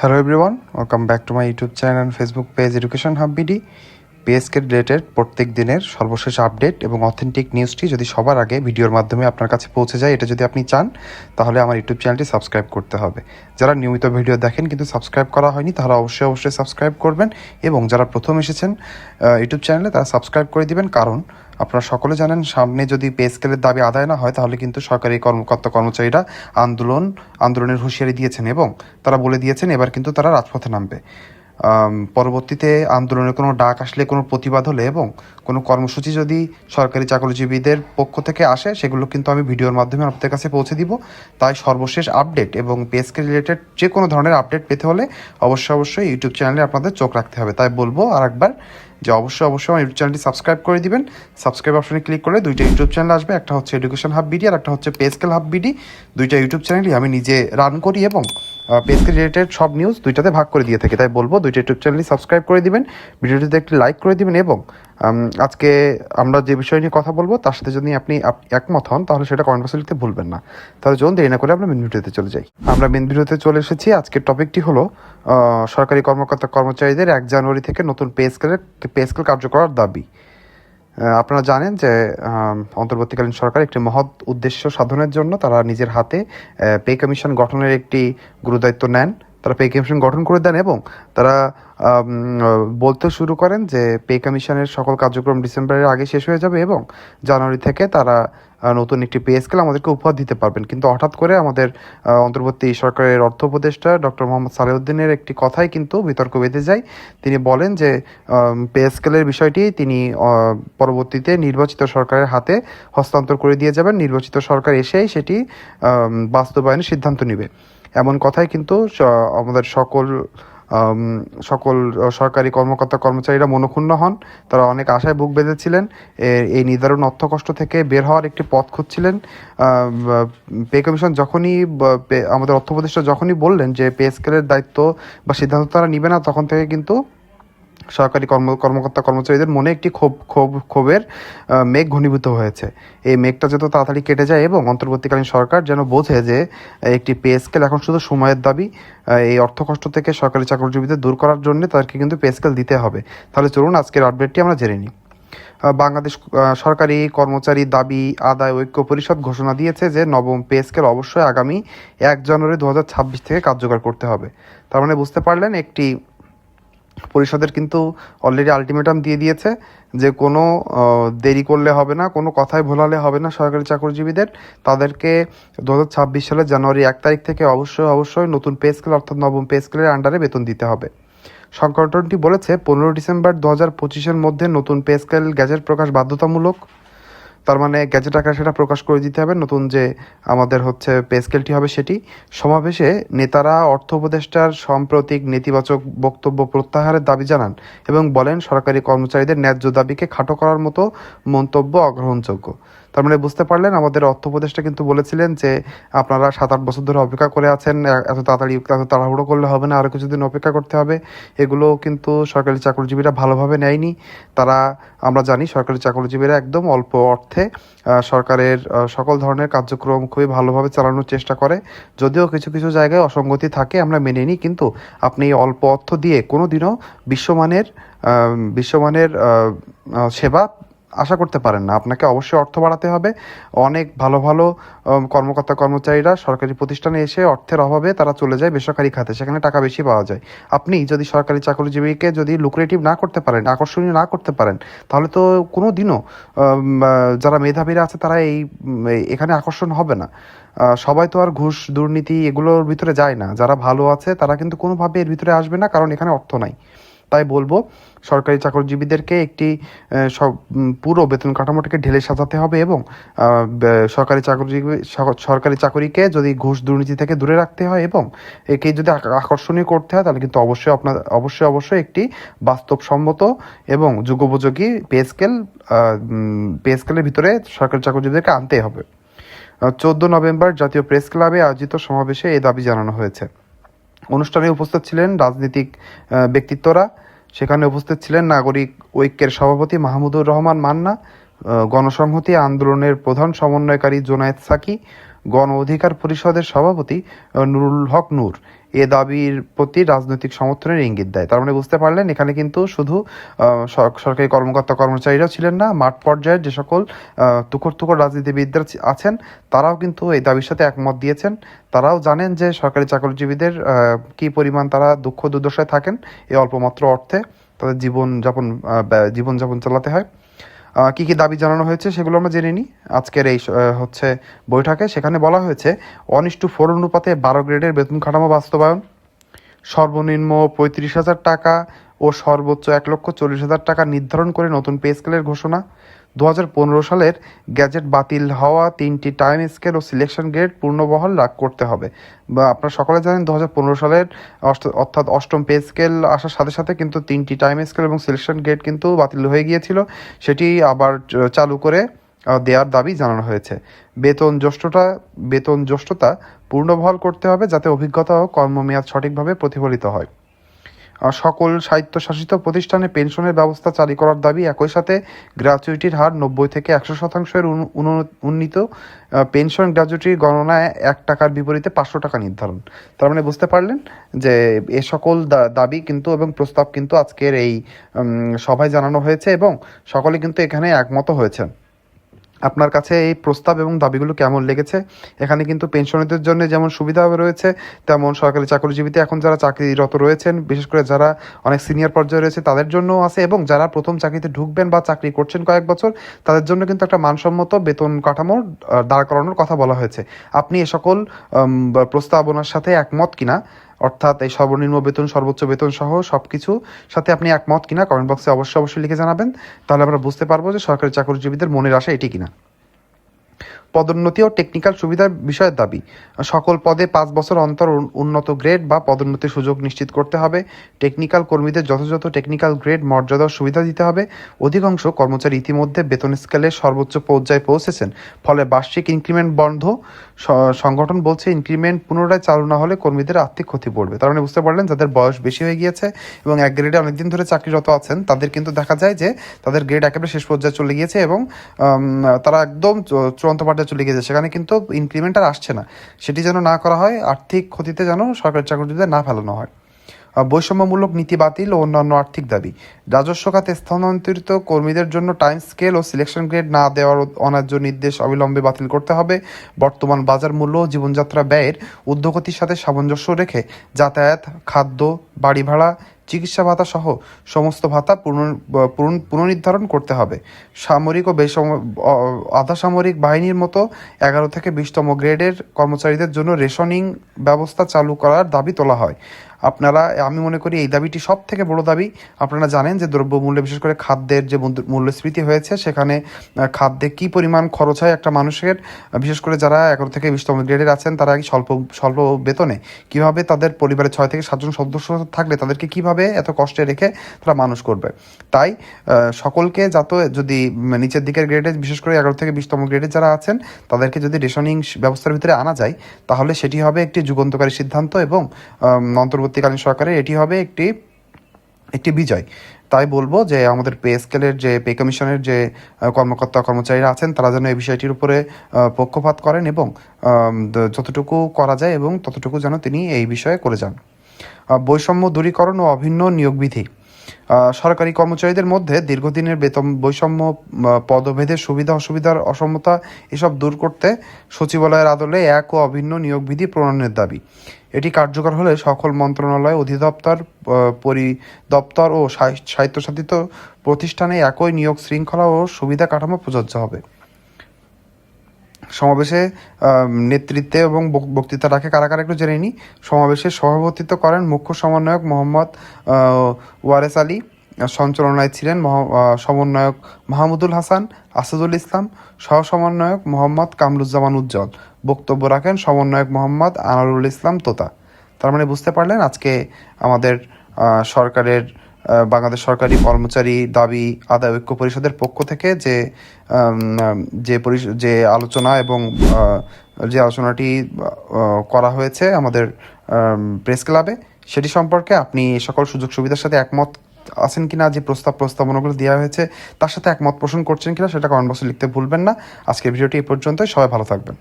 hello everyone welcome back to my YouTube channel and Facebook page education hub BD পিএসকে related প্রত্যেক দিনের সর্বশেষ update এবং authentic নিউজটি যদি সবার আগে ভিডিওর মাধ্যমে আপনার কাছে পৌঁছে যায়, এটা যদি আপনি চান, তাহলে আমার ইউটিউব চ্যানেলটি সাবস্ক্রাইব করতে হবে। যারা নিয়মিত ভিডিও দেখেন কিন্তু সাবস্ক্রাইব করা হয়নি, তারা অবশ্যই অবশ্যই সাবস্ক্রাইব করবেন এবং যারা প্রথম এসেছেন ইউটিউব চ্যানেলে তারা সাবস্ক্রাইব করে দিবেন। কারণ আপনারা সকলে জানেন, সামনে যদি পে স্কেলের দাবি আদায় না হয়, তাহলে কিন্তু সরকারি কর্মকর্তা কর্মচারীরা আন্দোলন, আন্দোলনের হুঁশিয়ারি দিয়েছেন এবং তারা বলে দিয়েছেন, এবার কিন্তু তারা রাজপথে নামবে। পরবর্তীতে আন্দোলনের কোনো ডাক আসলে কোনো প্রতিবাদ হলে এবং কোনো কর্মসূচি যদি সরকারি চাকরিজীবীদের পক্ষ থেকে আসে, সেগুলো কিন্তু আমি ভিডিওর মাধ্যমে আপনাদের কাছে পৌঁছে দিব। তাই সর্বশেষ আপডেট এবং পেসকে রিলেটেড যে কোনো ধরনের আপডেট পেতে হলে অবশ্যই অবশ্যই ইউটিউব চ্যানেলে আপনাদের চোখ রাখতে হবে। তাই বলব আর একবার যে অবশ্যই অবশ্যই আমার ইউটিউব চ্যানেলটি সাবস্ক্রাইব করে দিবেন। সাবস্ক্রাইব অপশনে ক্লিক করলে দুইটা ইউটিউব চ্যানেল আসবে, একটা হচ্ছে এডুকেশন হাব বিডি আর একটা হচ্ছে পেসকেল হাব বিডি দুইটা ইউটিউব চ্যানেলই আমি নিজে রান করি এবং পেসকেল রিলেটেড সব নিউজ দুইটাতে ভাগ করে দিয়ে থাকি, তাই বলব। দুইটা ইউটিউব চ্যানেলই সাবস্ক্রাইব করে দিবেন, ভিডিওটিতে একটি লাইক করে দিবেন এবং আজকে আমরা যে বিষয় নিয়ে কথা বলব, তার সাথে যদি আপনি আপ- একমত হন, তাহলে সেটা কমেন্ট বক্সে লিখতে ভুলবেন না। তাহলে চলুন, দেরি না করে আমরা মেন ভিডিওতে চলে যাই। আমরা মেন ভিডিওতে চলে এসেছি। আজকের টপিকটি হলো সরকারি কর্মকর্তা কর্মচারীদের এক জানুয়ারি থেকে নতুন পে স্কেলের পে স্কেল কার্যকর দাবি। আপনারা জানেন যে অন্তর্বর্তীকালীন সরকার একটি মহৎ উদ্দেশ্য সাধনের জন্য তারা নিজের হাতে পে কমিশন গঠনের একটি গুরুদায়িত্ব নেন। তারা পে কমিশন গঠন করে দেন এবং তারা বলতে শুরু করেন যে পে কমিশনের সকল কার্যক্রম ডিসেম্বরের আগে শেষ হয়ে যাবে এবং জানুয়ারি থেকে তারা নতুন একটি পে স্কেল আমাদেরকে উপহার দিতে পারবেন। কিন্তু হঠাৎ করে আমাদের অন্তর্বর্তী সরকারের অর্থ উপদেষ্টা ডক্টর মোহাম্মদ সালেউদ্দিনের একটি কথাই কিন্তু বিতর্ক বেঁধে যায়। তিনি বলেন যে পে স্কেলের বিষয়টি তিনি পরবর্তীতে নির্বাচিত সরকারের হাতে হস্তান্তর করে দিয়ে যাবেন। নির্বাচিত সরকার এসেই সেটি বাস্তবায়নের সিদ্ধান্ত নেবে। এমন কথাই কিন্তু আমাদের সকল সকল সরকারি কর্মকর্তা কর্মচারীরা মনক্ষুণ্ণ হন। তারা অনেক আশায় বুক বেঁধেছিলেন। এই নির্ধারণ অর্থকষ্ট থেকে বের হওয়ার একটি পথ খুঁজছিলেন। পে কমিশন যখনই আমাদের অর্থ প্রতিষ্ঠা যখনই বললেন যে পে স্কেলের দায়িত্ব বা সিদ্ধান্ত তারা নিবে না, তখন থেকে কিন্তু সরকারি কর্ম, কর্মকর্তা, কর্মচারীদের মনে একটি ক্ষোভ ক্ষোভ, ক্ষোভের মেঘ ঘনীভূত হয়েছে। এই মেঘটা যত তাড়াতাড়ি কেটে যায় এবং অন্তর্বর্তীকালীন সরকার যেন বোঝে যে, একটি পে স্কেল এখন শুধু সময়ের দাবি এই অর্থকষ্ট থেকে সরকারি চাকরিজীবীদের দূর করার জন্য তাদেরকে কিন্তু পে স্কেল দিতে হবে। তাহলে চলুন আজকের আপডেটটি আমরা জেনে নিই। বাংলাদেশ সরকারি কর্মচারী দাবি, আদায়, ঐক্য পরিষদ ঘোষণা দিয়েছে যে, নবম পে স্কেল অবশ্যই আগামী এক জানুয়ারি দু হাজার ছাব্বিশ থেকে কার্যকর করতে হবে। তার মানে বুঝতে পারলেন, একটি পরিষদের কিন্তু অলরেডি আলটিমেটাম দিয়ে দিয়েছে যে কোনো দেরি করলে হবে না, কোনো কথায় ভোলালে হবে না সরকারি চাকরিজীবীদের। তাদেরকে দুহাজার ছাব্বিশ সালের জানুয়ারি এক তারিখ থেকে অবশ্যই অবশ্যই নতুন পে স্কেল অর্থাৎ নবম পে স্কেলের আন্ডারে বেতন দিতে হবে। সংগঠনটি বলেছে, পনেরো ডিসেম্বর দু হাজার পঁচিশের মধ্যে নতুন পে স্কেল গ্যাজেট প্রকাশ বাধ্যতামূলক। তার মানে গ্যাজেট আকারে সেটা প্রকাশ করে দিতে হবে। নতুন যে আমাদের হচ্ছে পেস্কেলটি হবে সেটি। সমাবেশে নেতারা, অর্থ উপদেষ্টার সাম্প্রতিক নেতিবাচক বক্তব্য প্রত্যাহারের দাবি জানান এবং বলেন, সরকারি কর্মচারীদের ন্যায্য দাবিকে খাটো করার মতো মন্তব্য অগ্রহণযোগ্য। তার মানে বুঝতে পারলেন, আমাদের অর্থ উপদেষ্টা কিন্তু বলেছিলেন যে আপনারা সাত আট বছর ধরে অপেক্ষা করে আছেন এত তাড়াতাড়ি এত তাড়াহুড়ো করলে হবে না আরও কিছুদিন অপেক্ষা করতে হবে। এগুলো কিন্তু সরকারি চাকরিজীবীরা ভালোভাবে নেয়নি। তারা, আমরা জানি সরকারি চাকরিজীবীরা একদম অল্প অর্থে সরকারের সকল ধরনের কার্যক্রম খুবই ভালোভাবে চালানোর চেষ্টা করে। যদিও কিছু কিছু জায়গায় অসঙ্গতি থাকে, আমরা মেনে নিই, কিন্তু আপনি অল্প অর্থ দিয়ে কোনো দিনও বিশ্বমানের বিশ্বমানের সেবা আশা করতে পারেন না। আপনাকে অবশ্যই অর্থ বাড়াতে হবে। অনেক ভালো ভালো কর্মকর্তা কর্মচারীরা সরকারি প্রতিষ্ঠানে এসে অর্থের অভাবে তারা চলে যায় বেসরকারি খাতে। সেখানে টাকা বেশি পাওয়া যায়। আপনি যদি সরকারি চাকরিজীবীকে যদি লুক্রেটিভ না করতে পারেন, আকর্ষণীয় না করতে পারেন, তাহলে তো কোনো দিনও যারা মেধাবীরা আছে তারা এই এখানে আকর্ষণ হবে না। সবাই তো আর ঘুষ, দুর্নীতি এগুলোর ভিতরে যায় না। যারা ভালো আছে তারা কিন্তু কোনোভাবে এর ভিতরে আসবে না, কারণ এখানে অর্থ নাই। তাই বলব, সরকারি চাকরিজীবীদেরকে একটি সব পুরো বেতন কাঠামোটাকে ঢেলে সাজাতে হবে এবং সরকারি চাকরিজীবী সরকারি চাকরিকে যদি ঘুষ দুর্নীতি থেকে দূরে রাখতে হয় এবং একে যদি আকর্ষণীয় করতে হয়, তাহলে কিন্তু অবশ্যই আপনার, অবশ্যই অবশ্যই একটি বাস্তবসম্মত এবং যুগোপযোগী পে স্কেল পে স্কেলের ভিতরে সরকারি চাকরিজীবীদেরকে আনতে হবে। চোদ্দ নভেম্বর জাতীয় প্রেস ক্লাবে আয়োজিত সমাবেশে এই দাবি জানানো হয়েছে। অনুষ্ঠানে উপস্থিত ছিলেন রাজনৈতিক ব্যক্তিত্বরা। সেখানে উপস্থিত ছিলেন নাগরিক ঐক্যের সভাপতি মাহমুদুর রহমান মান্না গণসংহতি আন্দোলনের প্রধান সমন্বয়কারী জোনায়েদ সাকি গণ অধিকার পরিষদের সভাপতি নুরুল হক নূর। এ দাবির প্রতি রাজনৈতিক সমর্থনের ইঙ্গিত দেয়। তার মানে বুঝতে পারলেন এখানে কিন্তু শুধু সরকারি কর্মকর্তা কর্মচারীরাও ছিলেন না মাঠ পর্যায়ের যে সকল আহ, তুখর তুখর রাজনীতিবিদরা আছেন তারাও কিন্তু এই দাবির সাথে একমত দিয়েছেন। তারাও জানেন যে সরকারি চাকরিজীবীদের কি পরিমাণ তারা দুঃখ দুর্দশায় থাকেন এই অল্পমাত্র অর্থে তাদের জীবনযাপন জীবনযাপন চালাতে হয়। কি কী দাবি জানানো হয়েছে সেগুলো আমরা জেনে নিই। আজকের এই হচ্ছে বৈঠকে সেখানে বলা হয়েছে ওয়ান ইস টু ফোর অনুপাতে বারো গ্রেডের বেতন কাঠামো বাস্তবায়ন সর্বনিম্ন পঁয়ত্রিশ হাজার টাকা ও সর্বোচ্চ এক লক্ষ চল্লিশ হাজার টাকা নির্ধারণ করে নতুন পে স্কেলের ঘোষণা। দু হাজার পনেরো সালের গ্যাজেট বাতিল হওয়া তিনটি টাইম স্কেল ও সিলেকশন গ্রেড পূর্ণবহাল লাভ করতে হবে। বা আপনারা সকলে জানেন দু হাজার পনেরো সালের অর্থাৎ অষ্টম পে স্কেল আসার সাথে সাথে কিন্তু তিনটি টাইম স্কেল এবং সিলেকশন গ্রেড কিন্তু বাতিল হয়ে গিয়েছিল। সেটি আবার চালু করে দেওয়ার দাবি জানানো হয়েছে। বেতন জ্যেষ্ঠতা বেতন জ্যেষ্ঠতা পূর্ণবহাল করতে হবে যাতে অভিজ্ঞতা ও কর্মমেয়াদ সঠিকভাবে প্রতিফলিত হয়। সকল স্বায়ত্তশাসিত প্রতিষ্ঠানে পেনশনের ব্যবস্থা চালু করার দাবি একই সাথে গ্র্যাচুইটির হার নব্বই থেকে একশো শতাংশের উন- উন- উন্নীত পেনশন গ্র্যাচুইটি গণনায় এক টাকার বিপরীতে পাঁচশো টাকা নির্ধারণ। তার মানে বুঝতে পারলেন যে এ সকল দাবি কিন্তু এবং প্রস্তাব কিন্তু আজকের এই সভায় জানানো হয়েছে এবং সকলে কিন্তু এখানে একমত হয়েছেন। আপনার কাছে এই প্রস্তাব এবং দাবিগুলো কেমন লেগেছে? এখানে কিন্তু পেনশনারদের জন্য যেমন সুবিধা রয়েছে, তেমন সরকারি চাকরিজীবীতে এখন যারা চাকরিরত রয়েছেন, বিশেষ করে যারা অনেক সিনিয়র পর্যায়ে রয়েছে, তাদের জন্যও আছে এবং যারা প্রথম চাকরিতে ঢুকবেন বা চাকরি করছেন কয়েক বছর, তাদের জন্য কিন্তু একটা মানসম্মত বেতন কাঠামো দাঁড় করানোর কথা বলা হয়েছে। আপনি এ সকল প্রস্তাবনার সাথে একমত কিনা? অর্থাৎ এই সর্বনিম্ন বেতন, সর্বোচ্চ বেতন সহ সব কিছু সাথে আপনি একমত কিনা কমেন্ট বক্সে অবশ্যই অবশ্যই লিখে জানাবেন। তাহলে আমরা বুঝতে পারব যে সরকারি চাকরিজীবীদের মনের আশা এটি কিনা। পদোন্নতি ও টেকনিক্যাল সুবিধার বিষয়ের দাবি, সকল পদে পাঁচ বছর অন্তর উন্নত গ্রেড বা পদোন্নতির সুযোগ নিশ্চিত করতে হবে। টেকনিক্যাল কর্মীদের যথাযথ টেকনিক্যাল গ্রেড মর্যাদা সুবিধা দিতে হবে। অধিকাংশ কর্মচারী ইতিমধ্যে বেতন স্কেলের সর্বোচ্চ পর্যায়ে পৌঁছেছেন। ফলে বার্ষিক ইনক্রিমেন্ট বন্ধ সংগঠন বলছে ইনক্রিমেন্ট পুনরায় চালু না হলে কর্মীদের আর্থিক ক্ষতি পড়বে। তার মানে বুঝতে পারলেন, যাদের বয়স বেশি হয়ে গিয়েছে এবং এক গ্রেডে অনেকদিন ধরে চাকরিরত আছেন, তাদের কিন্তু দেখা যায় যে তাদের গ্রেড একেবারে শেষ পর্যায়ে চলে গিয়েছে এবং তারা একদম চূড়ান্ত পর্যায়ে চলে গিয়েছে। সেখানে কিন্তু ইনক্রিমেন্ট আর আসছে না। সেটি যেন না করা হয়, আর্থিক ক্ষতিতে যেন সরকারি চাকরিতে না ফেলানো হয়। বৈষম্যমূলক নীতি বাতিল ও অন্যান্য আর্থিক দাবি। রাজস্ব খাতে স্থানান্তরিত কর্মীদের জন্য টাইম স্কেল ও সিলেকশন গ্রেড না দেওয়ার অনার্য নির্দেশ অবিলম্বে বাতিল করতে হবে। বর্তমান বাজার মূল্য ও জীবনযাত্রা ব্যয়ের উদ্যোগতির সাথে সামঞ্জস্য রেখে যাতায়াত, খাদ্য, বাড়ি ভাড়া চিকিৎসা ভাতা সহ সমস্ত ভাতা পুনর- পুনর- পুনর্নির্ধারণ করতে হবে। সামরিক ও বেসম, অ- আধা সামরিক বাহিনীর মতো এগারো থেকে বিশতম গ্রেডের কর্মচারীদের জন্য রেশনিং ব্যবস্থা চালু করার দাবি তোলা হয়। আপনারা, আমি মনে করি এই দাবিটি সব থেকে বড় দাবি। আপনারা জানেন যে দ্রব্যমূল্য, বিশেষ করে খাদ্যের যে মূল্য- মূল্যস্ফীতি হয়েছে, সেখানে খাদ্যে কি পরিমাণ খরচ হয় একটা মানুষের, বিশেষ করে যারা এগারো থেকে বিশতম গ্রেডের আছেন, তারা স্বল্প স্বল্প বেতনে? কীভাবে তাদের পরিবারে ছয় থেকে সাতজন সদস্য থাকলে তাদেরকে কীভাবে এত কষ্টে রেখে তারা মানুষ করবে। তাই সকলকে যাতে যদি নিচের দিকের গ্রেডে বিশেষ করে এগারো থেকে বিশতম গ্রেডে যারা আছেন, তাদেরকে যদি রেশনিং ব্যবস্থার ভিতরে আনা যায়, তাহলে সেটি হবে একটি যুগান্তকারী সিদ্ধান্ত এবং অন্তর্বর্তীকালীন সরকারের এটি হবে একটি একটি বিজয়। তাই বলব যে, আমাদের পে স্কেলের যে পে কমিশনের যে কর্মকর্তা, কর্মচারীরা আছেন, তারা যেন এই বিষয়টির উপরে পক্ষপাত করেন এবং যতটুকু করা যায় এবং ততটুকু যেন তিনি এই বিষয়ে করে যান। বৈষম্য দূরীকরণ ও অভিন্ন নিয়োগ বিধি সরকারি কর্মচারীদের মধ্যে দীর্ঘদিনের বেতন, বৈষম্য পদভেদের সুবিধা, অসুবিধার অসমতা, এসব দূর করতে সচিবালয়ের আদলে এক ও অভিন্ন নিয়োগ বিধি প্রণয়নের দাবি। এটি কার্যকর হলে সকল মন্ত্রণালয়, অধিদপ্তর পরিদপ্তর ও স্বায়- স্বায়ত্তশাসিত প্রতিষ্ঠানে একই নিয়োগ শৃঙ্খলা ও সুবিধা কাঠামো প্রযোজ্য হবে। সমাবেশে নেতৃত্বে এবং বক্তৃতা রাখে। কারা কারা একটু জেনে নিই সমাবেশে সভাপতিত্ব করেন মুখ্য সমন্বয়ক মোহাম্মদ ওয়ারেস আলী। সঞ্চালনায় ছিলেন সমন্বয়ক মাহমুদুল হাসান, আসাদুল ইসলাম। সহ সমন্বয়ক মোহাম্মদ কামরুজ্জামান উজ্জ্বল। বক্তব্য রাখেন সমন্বয়ক মোহাম্মদ আনারুল ইসলাম তোতা। তার মানে বুঝতে পারলেন আজকে আমাদের সরকারের বাংলাদেশ সরকারি কর্মচারী দাবি আদায় ঐক্য পরিষদের পক্ষ থেকে যে যে যে আলোচনা এবং যে আলোচনাটি করা হয়েছে আমাদের প্রেস ক্লাবে, সেটি সম্পর্কে আপনি সকল সুযোগ সুবিধার সাথে একমত আছেন কিনা, যে প্রস্তাব প্রস্তাবনাগুলো দেওয়া হয়েছে, তার সাথে একমত পোষণ করছেন কিনা, সেটা কমেন্ট বক্সে লিখতে ভুলবেন না। আজকের ভিডিওটি এই পর্যন্তই। সবাই ভালো থাকবেন।